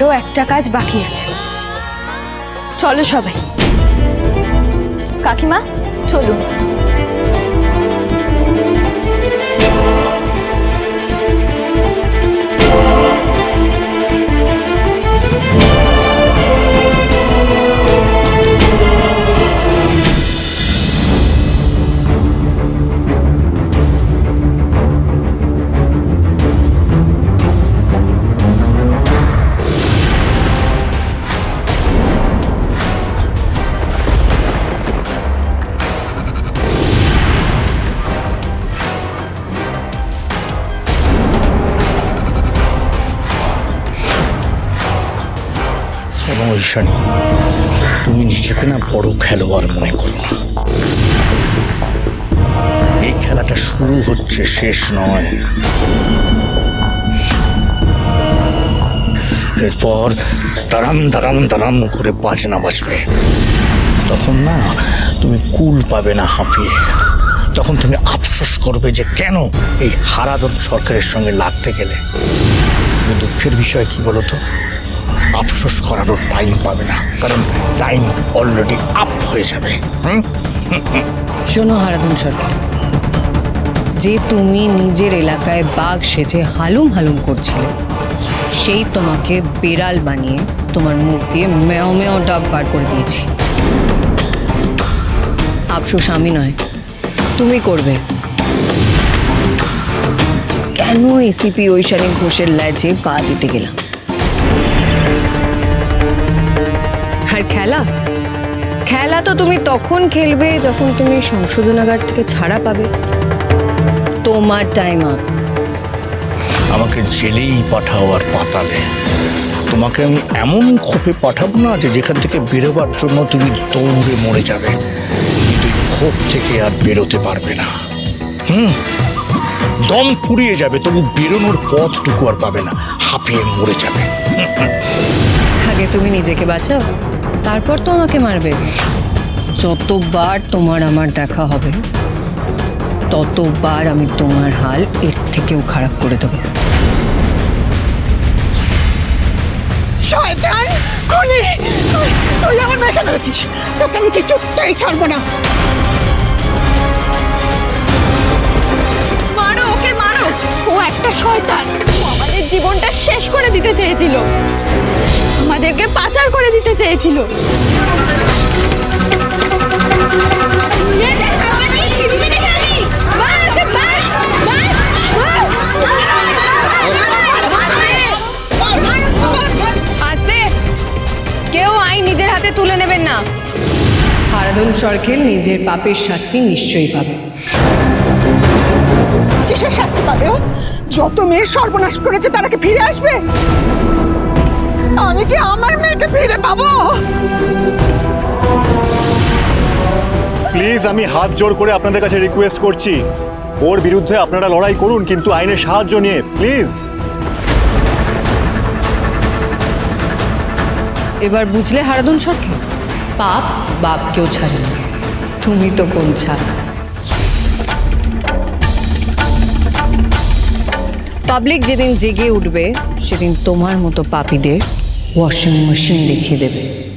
আরও একটা কাজ বাকি আছে। চলো সবাই। কাকিমা চলুন। এবং ঈশানী তুমি নিজেকে না বড় খেলোয়াড় মনে করো না। এই খেলাটা শুরু হচ্ছে, শেষ নয়। এরপর দাঁড়াম দাঁড়াম দাঁড়াম করে বাজনা বাজবে। তখন না তুমি কুল পাবে না হাঁপিয়ে। তখন তুমি আফসোস করবে যে কেন এই হারাদন সরকারের সঙ্গে লাগতে গেলে। দুঃখের বিষয় কি বলতো আফসোস করারও টাইম পাবে না। কারণ টাইম অলরেডি আপ হয়ে যাবে। শোনো হারাধন সরকার, যে তুমি নিজের এলাকায় বাঘ সেজে হালুম হালুম করছিলে, সেই তোমাকে বিড়াল বানিয়ে তোমার মুখ দিয়ে মেও মেও ডাক বার করে দিয়েছি। আফসোস আমি নয়, তুমি করবে। কেন এসিপি ঐশানী ঘোষের ল্যাজে পা দিতে গেলাম? আর খেলা? খেলা তো তুমি তখন খেলবে যখন তুমি সংশোধনাগার থেকে ছাড়া পাবে। তোমার টাইম আপ আমাকে জেলেই পাঠাও আর পাতালে। তোমাকে আমি এমন খোপে পাঠাবো না যে যেখান থেকে বেরোবার জন্য তুমি দৌড়ে মরে যাবে। কিন্তু খোপ থেকে আর বেরোতে পারবে না। হুম? দম ফুরিয়ে যাবে তবু বেরোনোর পথটুকু আর পাবে না। হাঁপিয়ে মরে যাবে। আগে তুমি নিজেকে বাঁচাও। তারপর তো আমাকে মারবে। যতবার তোমার আমার দেখা হবে ততবার আমি তোমার হাল এর থেকেও খারাপ করে দেবো। শয়তান খুনি! তুই তুই আমার মেয়েকে মেরেছিস তোকে আমি কিছুতেই ছাড়বো না। মারো ওকে মারো। ও একটা শয়তান। ও আমাদের জীবনটা শেষ করে দিতে চেয়েছিল। আমাদেরকে পাচার করে দিতে চেয়েছিল। কেউ আইন নিজের হাতে তুলে নেবেন না। হারাধন সরকেল নিজের পাপের শাস্তি নিশ্চয়ই পাবে। কিসের শাস্তি পাবে ও? যত মেয়ের সর্বনাশ করেছে তারা কি ফিরে আসবে? আমি কি আমার মেয়েকে ফিরে পাবো? প্লিজ আমি হাত জোড় করে আপনাদের কাছে রিকোয়েস্ট করছি। ওর বিরুদ্ধে আপনারা লড়াই করুন কিন্তু আইনের সাহায্য নিয়ে প্লিজ। এবার বুঝলে হারাধন সরকে পাপ বাপকেও ছাড়ে না। তুমি তো কোন ছাড়? পাবলিক যেদিন জেগে উঠবে সেদিন তোমার মতো পাপীদের ওয়াশিং মেশিন দেখিয়ে দেবে।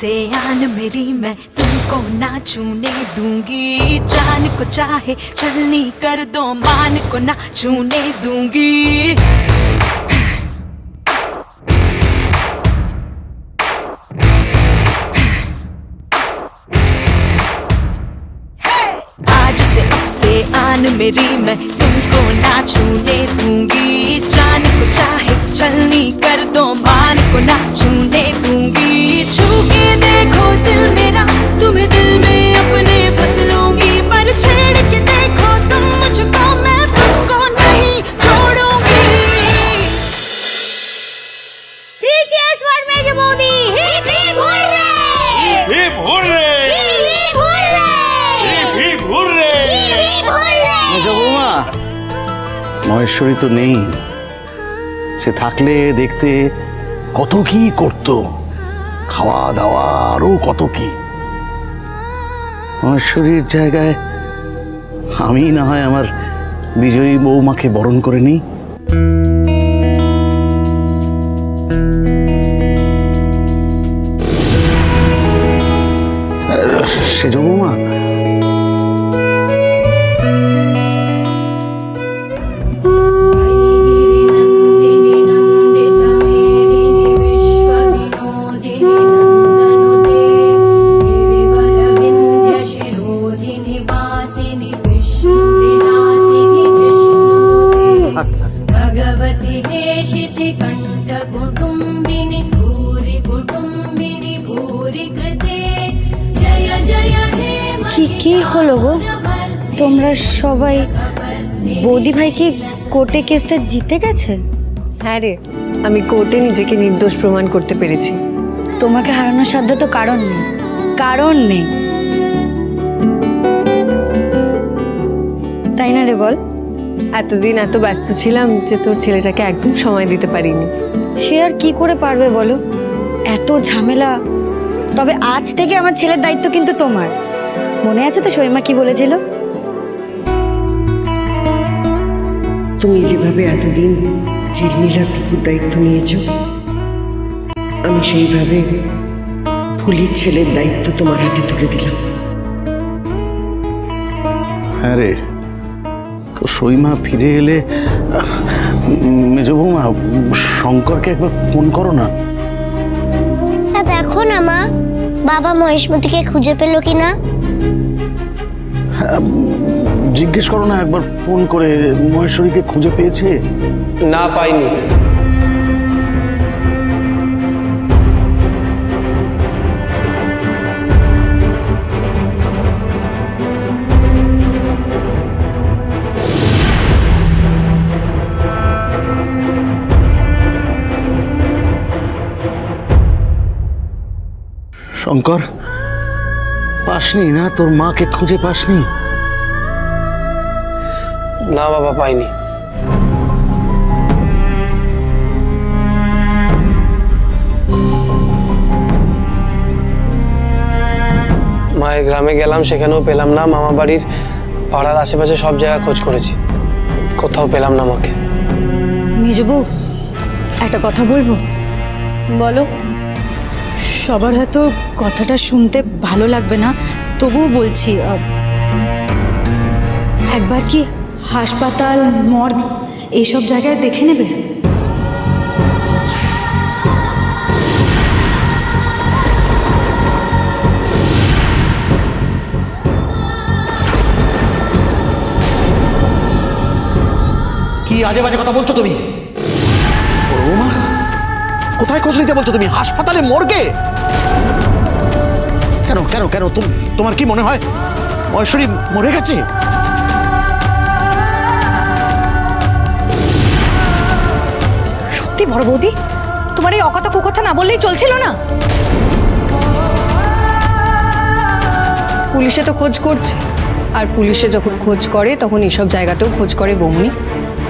से आन मेरी मैं, तुमको ना छूने दूँगी। जान को चाहे चलनी कर दो, मान को ना छूने दूँगी। आज से अब से आन मेरी मैं छूने दूँगी। जान को चाहे चलनी कर दो, मान को ना छूने दूँगी। छू के देखो दिल मेरा, तुम्हें दिल में अपने बदलोगी पर छेड़ के देखो तुम মহেশ্বরী তো নেই। সে থাকলে দেখতে কত কি করতো খাওয়া দাওয়া আরও কত কি। মহেশ্বরীর জায়গায় আমি না হয় আমার বিজয়ী বৌমাকে বরণ করে নিই। সেজ বৌমা তোমরা সবাই বৌদি ভাই কি কোর্টে কেসটা জিতে গেছে? হ্যাঁ রে আমি কোর্টে নিজেকে নির্দোষ প্রমাণ করতে পেরেছি। তোমাকে হারানোর সাধ্য তো কারণ নেই। কারণ নেই। তাই না রে বল? এতদিন এত ব্যস্ত ছিলাম যে তোর ছেলেটাকে একদম সময় দিতে পারিনি। সে আর কি করে পারবে বলো? এত ঝামেলা। তবে আজ থেকে আমার ছেলের দায়িত্ব কিন্তু তোমার। মনে আছে তো শৈমা কি বলেছিল? তুমি যেভাবে এতদিন ঝিলমিলার টুকুর দায়িত্ব নিয়েছ আমি সেইভাবে ফুলির ছেলের দায়িত্ব তোমার হাতে তুলে দিলাম। হ্যাঁ রে তো সইমা ফিরে এলে মেজ বৌমা শঙ্করকে একবার ফোন করো না। হ্যাঁ দেখো না মা বাবা মহেশমতিকে খুঁজে পেল কি না জিজ্ঞেস করো না একবার ফোন করে মহেশ্বরীকে খুঁজে পেয়েছে? না পাইনি। শঙ্কর? পাসনি না? তোর মাকে খুঁজে পাসনি? না বাবা পাইনি। মায়ের গ্রামে গেলাম সেখানেও পেলাম না। মামা বাড়ির পাড়ার আশেপাশে সব জায়গায় খোঁজ করেছি। কোথাও পেলাম না মাকে। মেজবু একটা কথা বলব? বলো। সবার হয়তো কথাটা শুনতে ভালো লাগবে না, তবুও বলছি একবার কি হাসপাতাল, মর্গ এইসব জায়গায় দেখে নেবে? কি আজে বাজে কথা বলছো তুমি? কোথায় খোঁজ নিতে বলছো তুমি? হাসপাতালে, মর্গে? কেন কেন কেন? তুম- তোমার কি মনে হয়? মহেশ্বরী মরে গেছে? সত্যি বড় বৌদি তোমার এই অকথা কুকথা না বললেই চলছিল না? পুলিশে তো খোঁজ করছে। আর পুলিশে যখন খোঁজ করে তখন এসব জায়গাতেও খোঁজ করে বৌমনি।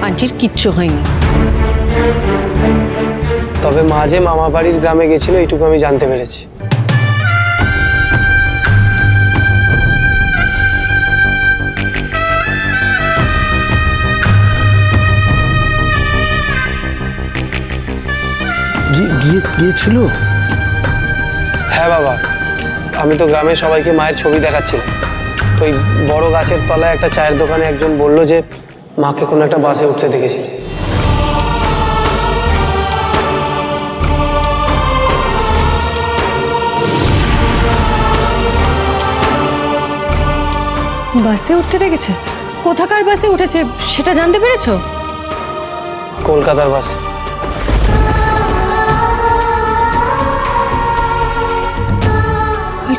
আন্টির কিচ্ছু হয়নি। তবে মা যে মামা বাড়ির গ্রামে গেছিল এইটুকু আমি জানতে পেরেছি। গিয়েছিল? হ্যাঁ বাবা আমি তো গ্রামের সবাইকে মায়ের ছবি দেখাচ্ছিলাম। তো ওই বড় গাছের তলায় একটা চায়ের দোকানে একজন বলল যে মাকে কোনো একটা বাসে উঠতে দেখেছি। বাসে উঠতে দেখেছে? কোথাকার বাসে উঠেছে সেটা জানতে পেরেছ? কলকাতার বাসে।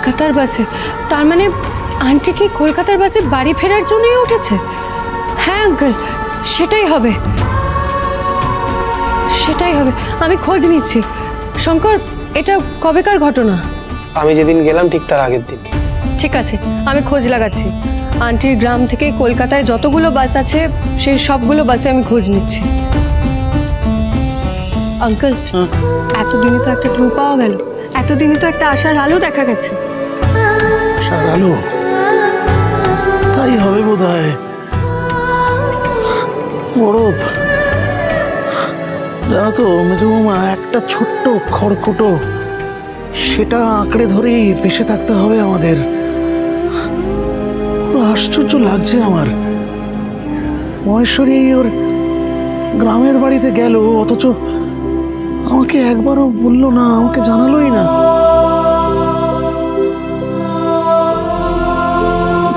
কলকাতার বাসে। তার মানে আন্টি কি কলকাতার বাসে বাড়ি ফেরার জন্যই উঠেছে? হ্যাঁ আঙ্কেল সেটাই হবে। সেটাই হবে। আমি খোঁজ নিচ্ছি। শঙ্কর এটা কবেকার ঘটনা? আমি যেদিন গেলাম ঠিক তার আগের দিন। ঠিক আছে আমি খোঁজ লাগাচ্ছি। আন্টির গ্রাম থেকে কলকাতায় যতগুলো বাস আছে সেই সবগুলো বাসে আমি খোঁজ নিচ্ছি। আঙ্কেল এতদিনে তো একটা ক্লু পাওয়া গেল। এতদিনে তো একটা আশার আলো দেখা গেছে। সারালো তাই হবে বোধ হয় জানো তো মেজবৌমা একটা ছোট্ট খড়কুটো, সেটা আঁকড়ে ধরেই বেঁচে থাকতে হবে আমাদের। আশ্চর্য লাগছে আমার। মহেশ্বরী ওর গ্রামের বাড়িতে গেল, অথচ আমাকে একবারও বলল না, আমাকে জানালোই না।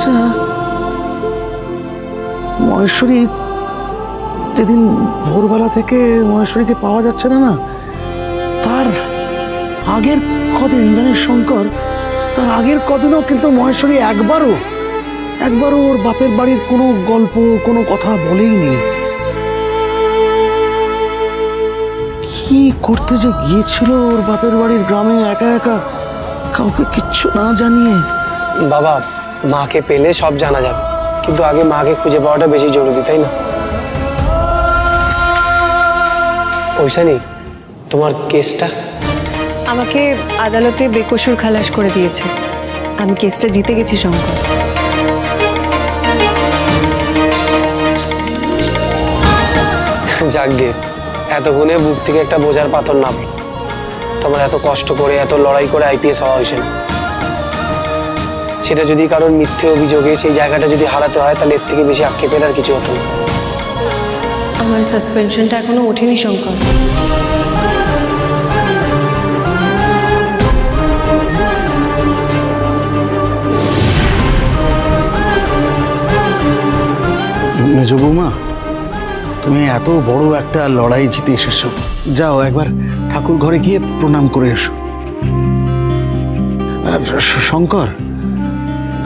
আচ্ছা মহেশ্বরী, যেদিন ভোরবেলা থেকে মহেশ্বরীকে পাওয়া যাচ্ছে না না, তার আগের কদিন, জানিস শঙ্কর, তার আগের কদিনও কিন্তু মহেশ্বরী একবারও একবারও ওর বাপের বাড়ির কোনো গল্প, কোনো কথা বলেইনি। কি করতে যে গিয়েছিল ওর বাপের বাড়ির গ্রামে একা একা, কাউকে কিচ্ছু না জানিয়ে? বাবা মাকে পেলে সব জানা যাবে। কিন্তু আগে মাকে খুঁজে পাওয়াটা বেশি জরুরি তাই না? ঐশানি তোমার কেসটা? আমাকে আদালতে বেকসুর খালাস করে দিয়েছে। আমি কেসটা জিতে গেছি শঙ্কর। যাকগে এতক্ষণে বুক থেকে একটা বোঝার পাথর নাম। তোমার এত কষ্ট করে এত লড়াই করে আইপিএস হওয়া হয়েছে না। সেটা যদি কারোর মিথ্যে অভিযোগে সেই জায়গাটা যদি হারাতে হয় তাহলে এর থেকে বেশি আক্ষেপের আর কিছু হতো না। আমার সাসপেনশনটা এখনও ওঠেনি শঙ্কর। মেজ বৌমা তুমি এত বড় একটা লড়াই জিতে এসেছ। যাও একবার ঠাকুর ঘরে গিয়ে প্রণাম করে এসো। আর শঙ্কর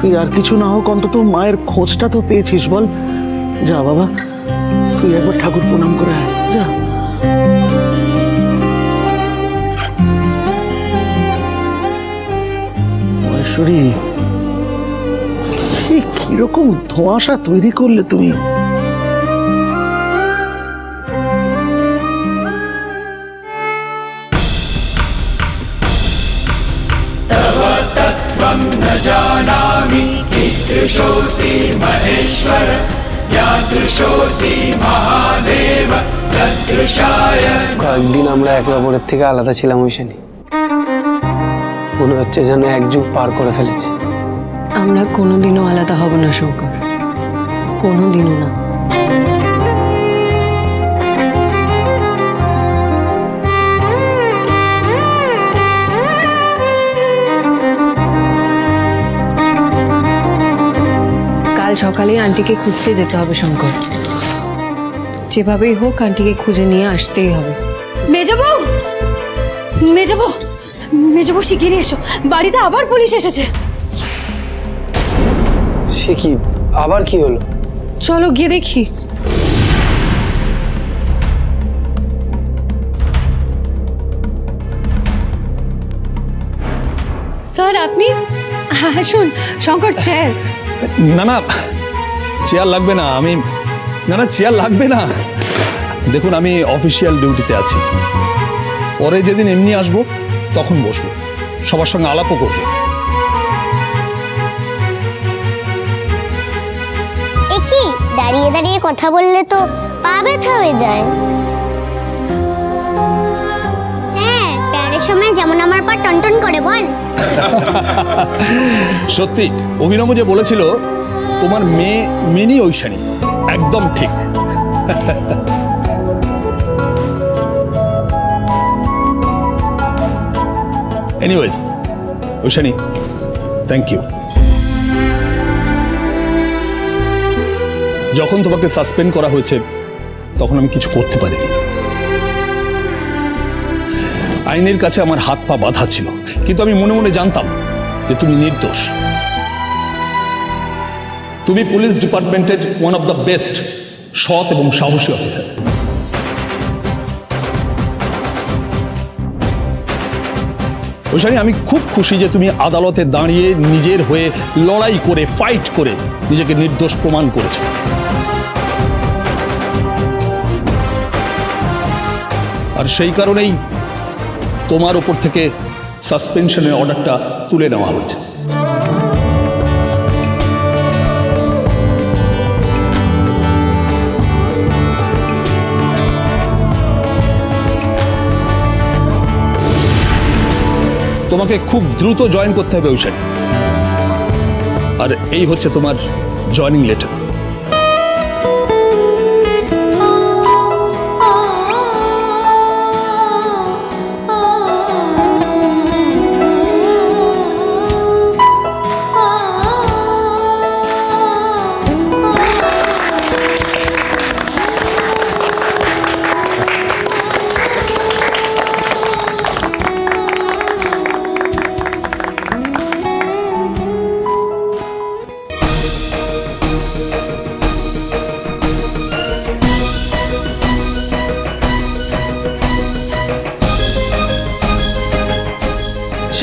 তুই আর কিছু না হোক অন্তত মায়ের খোঁজটা তো পেয়েছিস, বল। যা, বাবা, তুই একবার ঠাকুর প্রণাম করে আয়। যা। মহেশ্বরী কীরকম ধোঁয়াশা তৈরি করলে তুমি? কয়েকদিন আমরা একে অপরের থেকে আলাদা ছিলাম ওইখানে মনে হচ্ছে যেন এক যুগ পার করে ফেলেছি। আমরা কোনোদিনও আলাদা হব না শঙ্কর। কোনোদিনও না। কাল সকালে আন্টিকে খুঁজতে যেতে হবে শঙ্কর। যেভাবেই হোক আন্টিকে খুঁজে নিয়ে আসতেই হবে। মেজবউ! মেজবউ! মেজবউ শিগগিরই এসো। বাড়িতে আবার পুলিশ এসেছে। সে কি আবার কি হলো? চলো গিয়ে দেখি। স্যার আপনি? আসুন শঙ্কর চেয়ার না না চেয়ার লাগবে না, আমি না না চেয়ার লাগবে না। দেখুন, আমি অফিসিয়াল ডিউটিতে আছি। পরে যেদিন এমনি আসব, তখন বসবো। সবার সঙ্গে আলাপও করব। দাঁড়িয়ে দাঁড়িয়ে কথা বললে তো পা ব্যথা হয়ে যায়। প্যারের সময় যেমন আমার পা টনটন করে, বল। সত্যি, অভিনব যে বলেছিল, তোমার মেয়ে মিনি ঐশানী। একদম ঠিক। এনিওয়েজ ঐশানী থ্যাংক ইউ যখন তোমাকে সাসপেন্ড করা হয়েছে, তখন আমি কিছু করতে পারিনি। আইনের কাছে আমার হাত পা বাঁধা ছিল, কিন্তু আমি মনে মনে জানতাম যে তুমি নির্দোষ। তুমি পুলিশ ডিপার্টমেন্টের ওয়ান অফ দ্য বেস্ট সৎ এবং সাহসী অফিসার ঐশানী আমি খুব খুশি যে তুমি আদালতে দাঁড়িয়ে নিজের হয়ে লড়াই করে ফাইট করে নিজেকে নির্দোষ প্রমাণ করেছ। আর সেই কারণেই তোমার ওপর থেকে সাসপেনশনের অর্ডারটা তুলে নেওয়া হয়েছে। তোমাকে খুব দ্রুত জয়েন করতে হবে ওই আর এই হচ্ছে তোমার জয়েনিং লেটার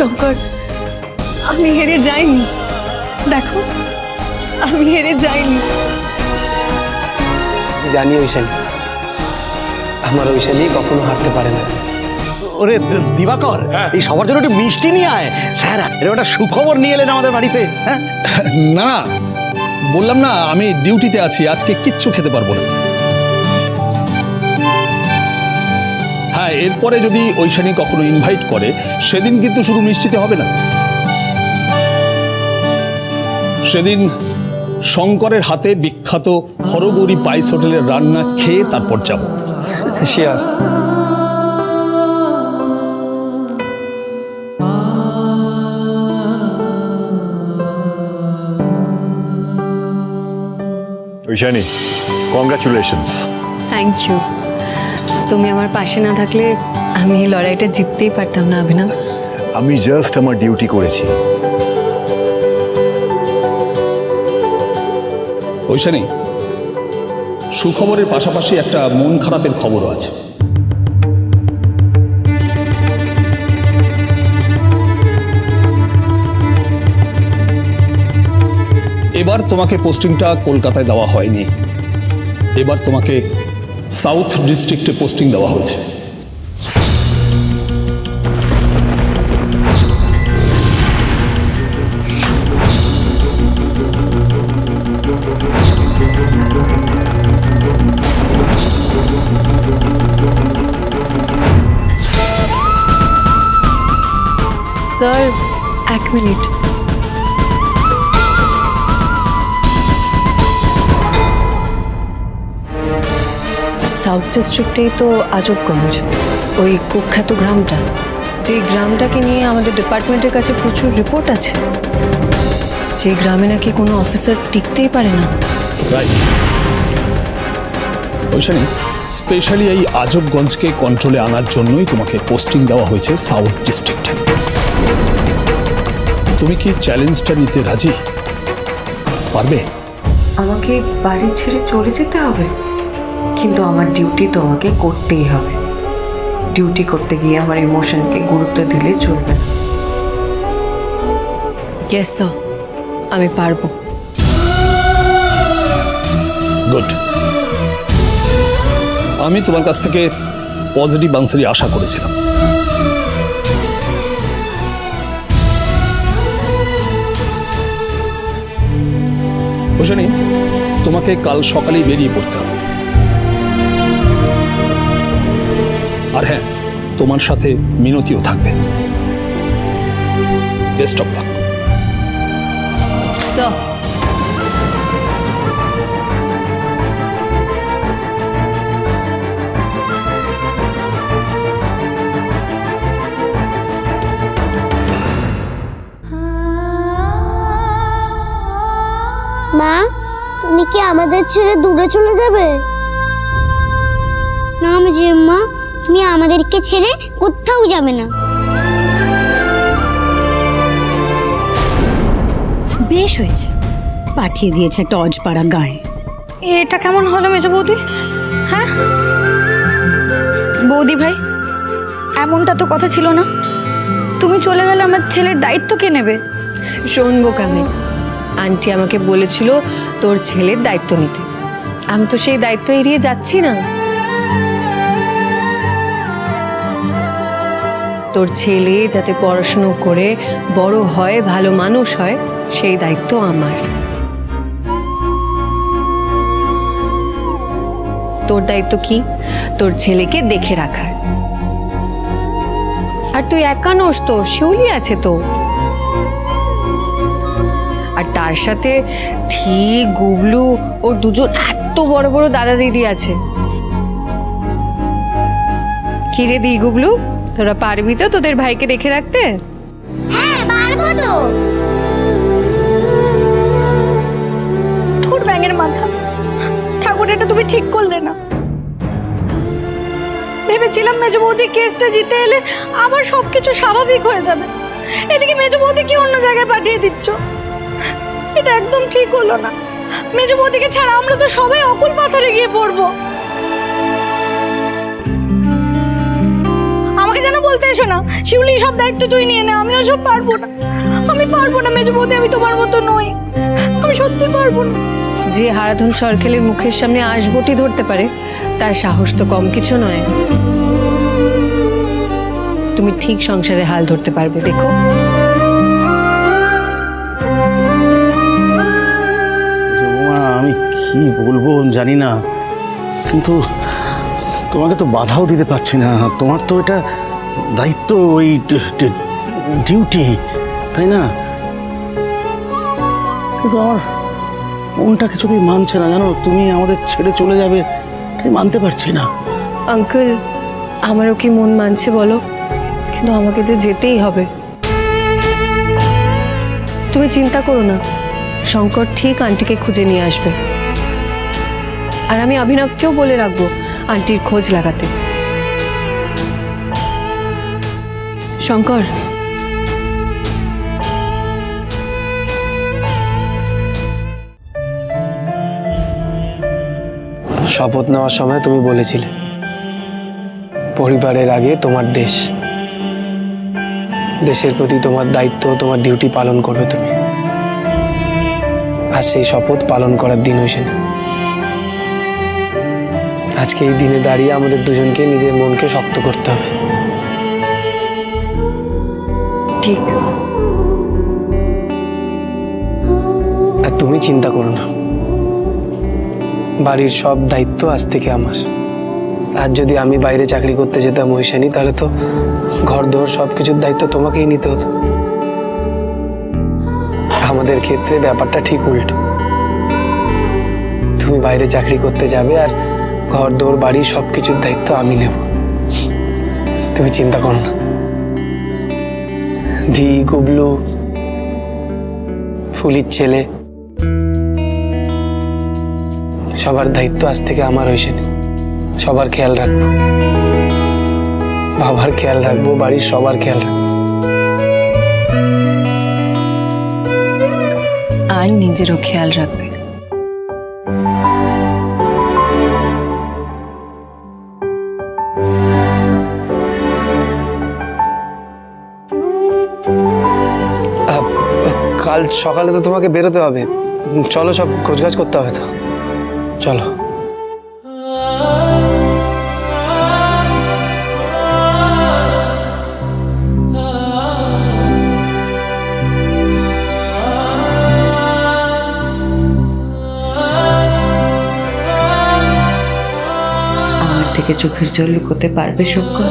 শঙ্কর আমি হেরে যাইনি। দেখো আমি হেরে যাইনি। জানি ঐশানী আমার ঐশানী কখনো হারতে পারে না। ওরে দিবাকর এই সবার জন্য একটু মিষ্টি নিয়ে আয়। স্যার এরকম একটা সুখবর নিয়ে এলেন আমাদের বাড়িতে হ্যাঁ? না বললাম না আমি ডিউটিতে আছি আজকে কিচ্ছু খেতে পারব না। এরপরে যদি ঐশানী কখনো ইনভাইট করে সেদিন কিন্তু শুধু মিষ্টিতে হবে না। সেদিন শঙ্করের হাতে বিখ্যাত হরগৌরী পাইস হোটেলের রান্না খেয়ে তারপর যাব। শিয়ার ঐশানী কংগ্রাচুলেশনস থ্যাংক ইউ তুমি আমার পাশে না থাকলে আমি এই লড়াইটা জিততেই পারতাম না অভিনব। আমি জাস্ট আমার ডিউটি করেছি। ঐশানী সুখবরের পাশাপাশি একটা মন খারাপের খবরও আছে। এবার তোমাকে পোস্টিংটা কলকাতায় দেওয়া হয়নি। এবার তোমাকে সাউথ ডিস্ট্রিক্টে পোস্টিং দেওয়া হয়েছে। স্যার এক মিনিট। সাউথ ডিস্ট্রিক্টেই তো আজবগঞ্জ। ওই কুখ্যাত গ্রামটা। যে গ্রামটাকে নিয়ে আমাদের ডিপার্টমেন্টের কাছে প্রচুর রিপোর্ট আছে। সেই গ্রামে নাকি কোনো অফিসার টিকতেই পারে না। ঐশানী স্পেশালি এই আজবগঞ্জকে কন্ট্রোলে আনার জন্যই তোমাকে পোস্টিং দেওয়া হয়েছে সাউথ ডিস্ট্রিক্টে। তুমি কি চ্যালেঞ্জটা নিতে রাজি? পারবে? আমাকে বাড়ি ছেড়ে চলে যেতে হবে? কিন্তু আমার ডিউটি তো আমাকে করতেই হবে। ডিউটি করতে গিয়ে আমার ইমোশনকে গুরুত্ব দিলে চলবে না। ইয়েস স্যার আমি পারব। গুড আমি তোমার কাছ থেকে পজিটিভ আনসারই আশা করেছিলাম। বুঝলি তোমাকে কাল সকালেই বেরিয়ে পড়তে হবে। আর হ্যাঁ তোমার সাথে মিনতিও থাকবে। বেস্ট অফ লাক স্যার মা তুমি কি আমাদের ছেড়ে দূরে চলে যাবে? না আমি মা তুমি আমাদেরকে ছেড়ে কোথাও যাবে না। বেশ হয়েছে। পাঠিয়ে দিয়েছে একটা অজপাড়া গায়ে। এটা কেমন হলো মেজো বৌদি? হ্যাঁ? বৌদি ভাই এমনটা তো কথা ছিল না। তুমি চলে গেলে আমার ছেলের দায়িত্ব কে নেবে? শুনব কানে। আন্টি আমাকে বলেছিল তোর ছেলের দায়িত্ব নিতে। আমি তো সেই দায়িত্ব এড়িয়ে যাচ্ছি না। তোর ছেলে যাতে পড়াশুনো করে বড় হয়, ভালো মানুষ হয়, সেই দায়িত্ব আমার। তোর দায়িত্ব কি? তোর ছেলেকে দেখে রাখার। আর তুই একা নোস তো, শিউলি আছে তো। আর তার সাথে থি গুবলু, ওর দুজন এত বড় বড় দাদা দিদি আছে। কি রে দি, গুবলু? তোরা পারবি তো তোদের ভাইকে দেখে রাখতে? হ্যাঁ পারব তো। তোর ব্যাঙের মাথা। ঠাকুর এটা তুমি ঠিক করলে না। ভেবেছিলাম মেজো বৌদি কেসটা জিতে এলে আবার সবকিছু স্বাভাবিক হয়ে যাবে। এদিকে মেজো বৌদি কি অন্য জায়গায় পাঠিয়ে দিচ্ছ। এটা একদম ঠিক হলো না। মেজো বৌদিকে ছাড়া আমরা তো সবাই অকুল পাথরে গিয়ে পড়ব। যেন বলতে এসো না। শিউলি সব দায়িত্ব তুই নিয়ে নে আমি ওসব পারব না। আমি পারব না মেজো বৌদি আমি তোমার মতো নই। আমি সত্যি পারব না। যে হারাধন সরকেলের মুখের সামনে আসবটি ধরতে পারে তার সাহস তো কম কিছু নয়। তুমি ঠিক সংসারে হাল ধরতে পারবে দেখো। আমি কি বলব জানি না। কিন্তু তোমাকে তো বাধাও দিতে পারছি না। তোমার তো এটা দায়িত্ব ওই ডিউটি, তাই না? কিন্তু আমার মনটা কিছুতেই মানছে না, জানো, তুমি আমাদের ছেড়ে চলে যাবে তাই মানতে পারছি না। আঙ্কেল, আমারও কি মন মানছে বলো? কিন্তু আমাকে যে যেতেই হবে। তুমি চিন্তা করো না, শঙ্কর ঠিক আন্টিকে খুঁজে নিয়ে আসবে। আর আমি অভিনবকেও বলে রাখব, আন্টির খোঁজ লাগাতে। শঙ্কর। শপথ নেওয়ার সময় তুমি বলেছিলে, পরিবারের আগে তোমার দেশ। দেশের প্রতি তোমার দায়িত্ব, তোমার ডিউটি পালন করবে তুমি। আর সেই শপথ পালন করার দিন হয়েছে না। আজকে এই দিনে দাঁড়িয়ে আমাদের দুজনকে নিজের মনকে শক্ত করতে হবে। ঠিক। আর তুমি চিন্তা করো না। বাড়ির সব দায়িত্ব আজ থেকে আমার। আর যদি আমি বাইরে চাকরি করতে যেতাম ওইশানি তাহলে তো ঘর দোর সব কিছুর দায়িত্ব তোমাকেই নিতে হতো। আমাদের ক্ষেত্রে ব্যাপারটা ঠিক উল্টো। তুমি বাইরে চাকরি করতে যাবে আর ঘর দোর বাড়ি সব কিছুর দায়িত্ব আমি নেব। তুমি চিন্তা করো না। ধি গুবলু, ফুলির ছেলে। সবার দায়িত্ব আজ থেকে আমার হয়েছে। সবার খেয়াল রাখব। বাবার খেয়াল রাখব, বাড়ির সবার খেয়াল রাখব। আর নিজেরও খেয়াল রাখবে। কাল সকালে তো তোমাকে বেরোতে হবে। চলো সব খোঁজগাছ করতে হবে তো। চলো। আমার থেকে চোখের জল লুকোতে পারবে শঙ্কর